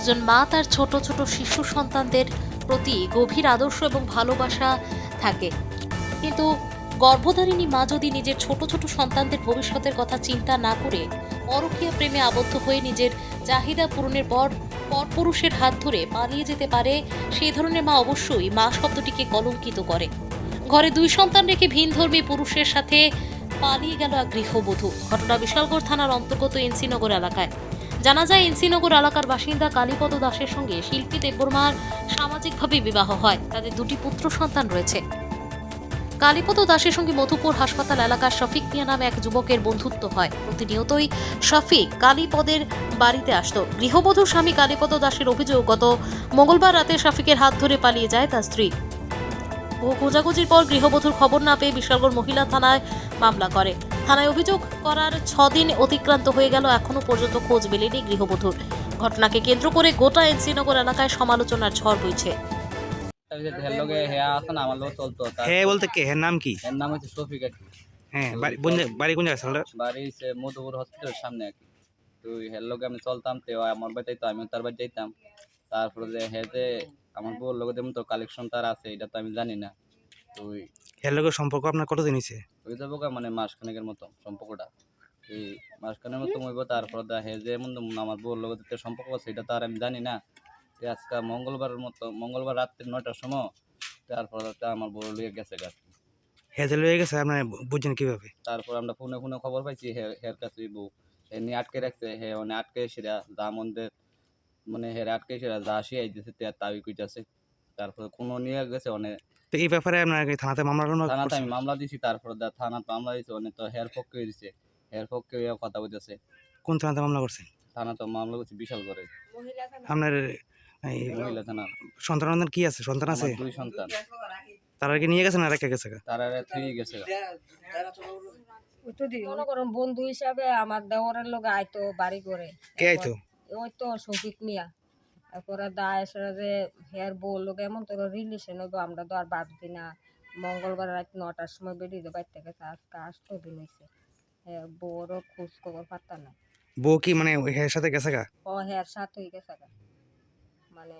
একজন মা তার ছোট ছোট শিশু সন্তানদের প্রতি গভীর আদর্শ এবং ভালোবাসা থাকে। কিন্তু গর্ভধারিণী মা যদি নিজের ছোট ছোট সন্তানদের ভবিষ্যতের কথা চিন্তা না করে পরকীয়া প্রেমে আবদ্ধ হয়ে নিজের চাহিদা পূরণের পর পরপুরুষের হাত ধরে পালিয়ে যেতে পারে, সেই ধরনের মা অবশ্যই মা শব্দটিকে কলঙ্কিত করে। ঘরে দুই সন্তান রেখে ভিনধর্মী পুরুষের সাথে পালিয়ে গেল এক গৃহবধূ। ঘটনা বিশালগড় থানার অন্তর্গত এনসিনগর এলাকায়। জানা যায় এনসিনগর এলাকার বাসিন্দা কালীপদ দাসের সঙ্গে শিল্পী দেববর্মার সামাজিকভাবে বিবাহ হয়। তাদের দুটি পুত্র সন্তান রয়েছে। কালীপদ দাসের সঙ্গে মধুপুর হাসপাতাল এলাকার শফিক মিয়া নামে এক যুবকের বন্ধুত্ব হয়। প্রতিনিয়তই শফিক কালীপদের বাড়িতে আসত। গৃহবধূ স্বামী কালীপদ দাসের অভিযোগ, গত মঙ্গলবার রাতে শফিকের হাত ধরে পালিয়ে যায় তার স্ত্রী। খোঁজাখুঁজির পর গৃহবধূর খবর না পেয়ে বিশালগড় মহিলা থানায় মামলা করে। থানায় অভিযোগ করার ছদিন অতিক্রান্ত হয়ে গেল এখনও পর্যন্ত খোঁজ মেলেনি গৃহবধূর। ঘটনাকে কেন্দ্র করে গোটা এনসিনগর এলাকায় সমালোচনার ঝড় বইছে। তাৰপিছত হেৰ লগে সেয়া আছে না আমার লগত চলতো হ্যাঁ বলতে কে? হ্যাঁ নাম কি? এর নাম হচ্ছে শফিক আর কি। হ্যাঁ বাড়ি কোন জায়গা- বাড়ি কোন জায়গায় সালটা বাড়ি হচ্ছে মধুপুর হসপিটালের সামনে আর কি। তো হের লগে আমি চলতাম তো আমার বাড়ি যাইতো আমিও তার বাড়ি যাইতাম। তারপরে আমার বউর লগে যেমন তো কালেকশন তার আছে এটা তো আমি জানি না। তো ওই এর লোকের সম্পর্ক আপনার কতদিন হয়েছে ওই যাব মানে মাসখানেকের মতো সম্পর্কটা। এই মাসখানের মতো হইব তারপরে দা হে যে এমন আমার বউর লগে যে সম্পর্ক আছে এটা তো আর আমি জানি না। তো আজকে মঙ্গলবারের মতো মঙ্গলবার রাত্রি নয়টার সময় তারপর তো আমার বউ লিয়ে গেছে গা। হেজে লয়ে গেছে আপনার বুঝছেন কীভাবে? তারপর আমরা ফোনে ফোনে খবর পাইছি হে হের কাছে বউ। নিয়ে আটকে রাখছে হে মানে আটকে সেটা যা মন্দের মানে হের আটকে সেরা শিয়াই দিছে তে তাই কইতাছে তারপরে কোনো নিয়ে গেছে অনেক তো এই ব্যাপারে আপনার কি থানাতে মামলা টামলা থানাতে আমি মামলা দিছি তারপর দা থানাতে মামলা দিছে অনেক তো হের পক্ষে দিছে হের পক্ষে হইয়া কথা বলতেছে। কোন থানাতে মামলা করছেন? থানা তো মামলা করছে বিশাল করে আপনার এই মহিলা থানা। সন্তান কি আছে? সন্তান আছে? দুই সন্তান। তারা কি নিয়ে গেছেন আর রেখে গেছে? তারা থুই গেছে। গা। ওই তো দি মনে করুন বন্ধু হিসাবে আমার দেওয়ারের লোক আইতো বাড়ি করে। কে আইতো? ওই তো শফিক মিয়া। তারপরে দা যে হেয়ার বউ লোক এমন তোর রিলেশন হইব? আমরা তো আর ভাবছি না। মঙ্গলবার রাত নটার সময় বেরিয়ে দেবো বাড়ি থেকে আজকে আসতো দিন হয়েছে হ্যাঁ বউরও খোঁজ খবর পাত্তা নাই। বউ কি মানে হেয়ার সাথে গেছে গা? ও হেয়ার সাথে হয়ে গেছে গা। মানে